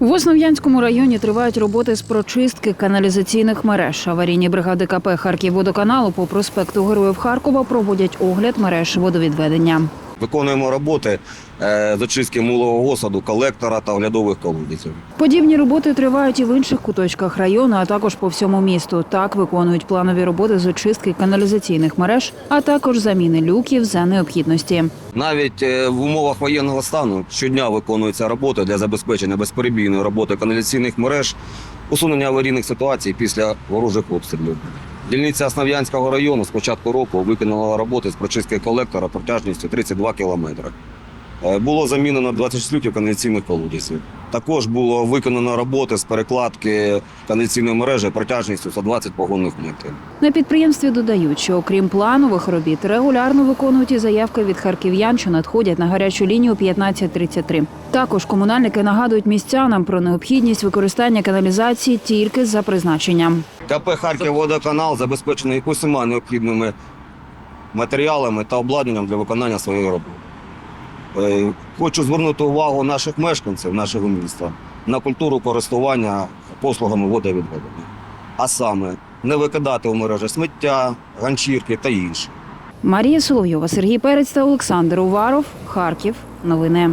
В Основ'янському районі тривають роботи з прочистки каналізаційних мереж. Аварійні бригади КП Харківводоканалу по проспекту Героїв Харкова проводять огляд мереж водовідведення. Виконуємо роботи е, з очистки мулового осаду, колектора та оглядових колодязів. Подібні роботи тривають і в інших куточках району, а також по всьому місту. Так виконують планові роботи з очистки каналізаційних мереж, а також заміни люків за необхідності. Навіть е, в умовах воєнного стану щодня виконуються роботи для забезпечення безперебійної роботи каналізаційних мереж, усунення аварійних ситуацій після ворожих обстрілів. Дільниця Основ'янського району з початку року виконала роботи з прочистки колектора протяжністю 32 кілометри. Е, Було замінено 26 лютів каналізаційних колодязів. Також було виконано роботи з перекладки каналізаційної мережі протяжністю 120 погонних метрів. На підприємстві додають, що окрім планових робіт, регулярно виконують і заявки від харків'ян, що надходять на гарячу лінію 1533. Також комунальники нагадують містянам про необхідність використання каналізації тільки за призначенням. КП «Харківводоканал» забезпечений усіма необхідними матеріалами та обладнанням для виконання своєї роботи. Е, Хочу звернути увагу наших мешканців нашого міста на культуру користування послугами водовідведення. А саме не викидати у мережі сміття, ганчірки та інше. Марія Соловйова, Сергій Перець та Олександр Уваров. Харків. Новини.